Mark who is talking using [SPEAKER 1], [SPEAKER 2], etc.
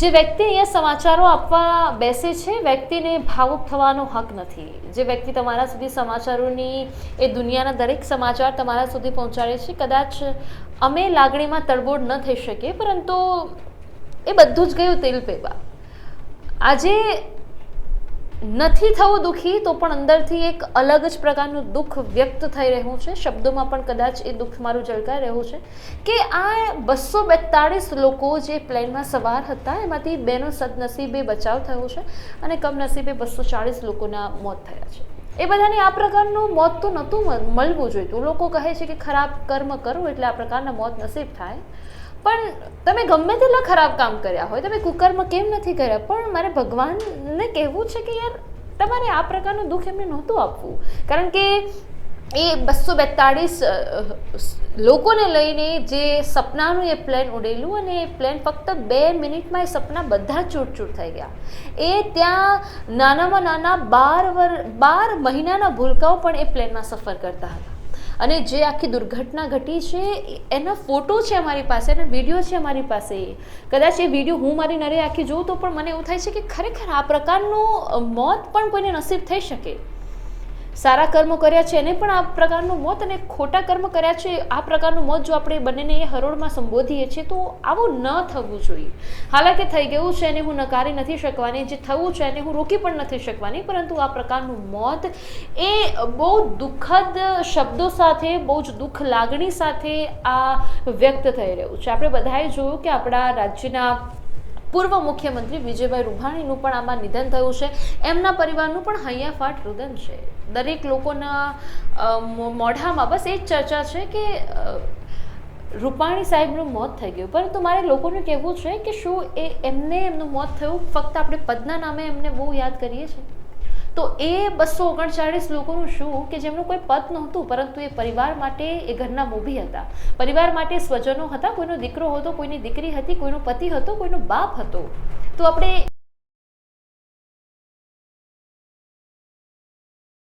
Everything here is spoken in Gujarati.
[SPEAKER 1] જે વ્યક્તિ અહીંયા સમાચારો આપવા બેસે છે, વ્યક્તિને ભાવુક થવાનો હક નથી. જે વ્યક્તિ તમારા સુધી સમાચારોની, એ દુનિયાના દરેક સમાચાર તમારા સુધી પહોંચાડે છે, કદાચ અમે લાગણીમાં તડબોડ ન થઈ શકીએ પરંતુ એ બધું જ ગયું તેલ પીવા. આજે નથી થવું દુઃખી, તો પણ અંદરથી એક અલગ જ પ્રકારનું દુઃખ વ્યક્ત થઈ રહ્યું છે. શબ્દોમાં પણ કદાચ એ દુઃખ મારું ઝળકાઈ રહ્યું છે કે આ બસો બેતાળીસ લોકો જે પ્લેનમાં સવાર હતા, એમાંથી બેનો સદનસીબે બચાવ થયો છે અને કમનસીબે બસો ચાળીસ લોકોના મોત થયા છે. એ બધાને આ પ્રકારનું મોત તો નહોતું મળવું જોઈતું. લોકો કહે છે કે ખરાબ કર્મ કરો એટલે આ પ્રકારના મોત નસીબ થાય. પણ તમે ગમે તેટલા ખરાબ કામ કર્યા હોય, તમે કુકરમાં કેમ નથી કર્યા? પણ મારે ભગવાનને કહેવું છે કે યાર, તમારે આ પ્રકારનું દુઃખ એમને નહોતું આપવું. કારણ કે એ બસો બેતાળીસ લોકોને લઈને જે સપનાનું એ પ્લેન ઉડેલું અને એ પ્લેન ફક્ત બે મિનિટમાં એ સપના બધા ચૂરચૂર થઈ ગયા. એ ત્યાં નાનામાં નાના બાર વર, બાર મહિનાના ભૂલકાઓ પણ એ પ્લેનમાં સફર કરતા હતા. અને જે આખી દુર્ઘટના ઘટી છે, એના ફોટો છે અમારી પાસે અને વીડિયો છે અમારી પાસે. કદાચ એ વીડિયો હું મારી નરે આખી જોઉં તો પણ મને એવું થાય છે કે ખરેખર આ પ્રકારનું મોત પણ કોઈને નસીબ થઈ શકે. સારા કર્મો કર્યા છે એને પણ આ પ્રકારનું મોત અને ખોટા કર્મ કર્યા છે, આ પ્રકારનું મોત જો આપણે બંનેને હરોળમાં સંબોધીએ છીએ, તો આવું ન થવું જોઈએ. હાલાકી થઈ ગયું છે એને હું નકારી નથી શકવાની, જે થવું છે એને હું રોકી પણ નથી શકવાની, પરંતુ આ પ્રકારનું મોત એ બહુ દુઃખદ શબ્દો સાથે, બહુ જ દુઃખ લાગણી સાથે આ વ્યક્ત થઈ રહ્યું છે. આપણે બધાએ જોયું કે આપણા રાજ્યના પૂર્વ મુખ્યમંત્રી વિજયભાઈ રૂપાણીનું પણ આમાં નિધન થયું છે. એમના પરિવારનું પણ હૈયાફાટ રુદન છે. દરેક લોકોના મોઢામાં બસ એ જ ચર્ચા છે કે રૂપાણી સાહેબનું મોત થઈ ગયું. પરંતુ મારે લોકોને કહેવું છે કે શું એ એમને એમનું મોત થયું? ફક્ત આપણે પદના નામે એમને બહુ યાદ કરીએ છીએ? તો એ બસો ઓગણચાળીસ લોકોનું શું કે જેમનું કોઈ પદ નહોતું, પરંતુ એ પરિવાર માટે એ ઘરના મોભી હતા. પરિવાર માટે સ્વજનો હતા, કોઈનો દીકરો હતો, કોઈની દીકરી હતી, કોઈનો પતિ હતો, કોઈનો બાપ હતો. તો આપણે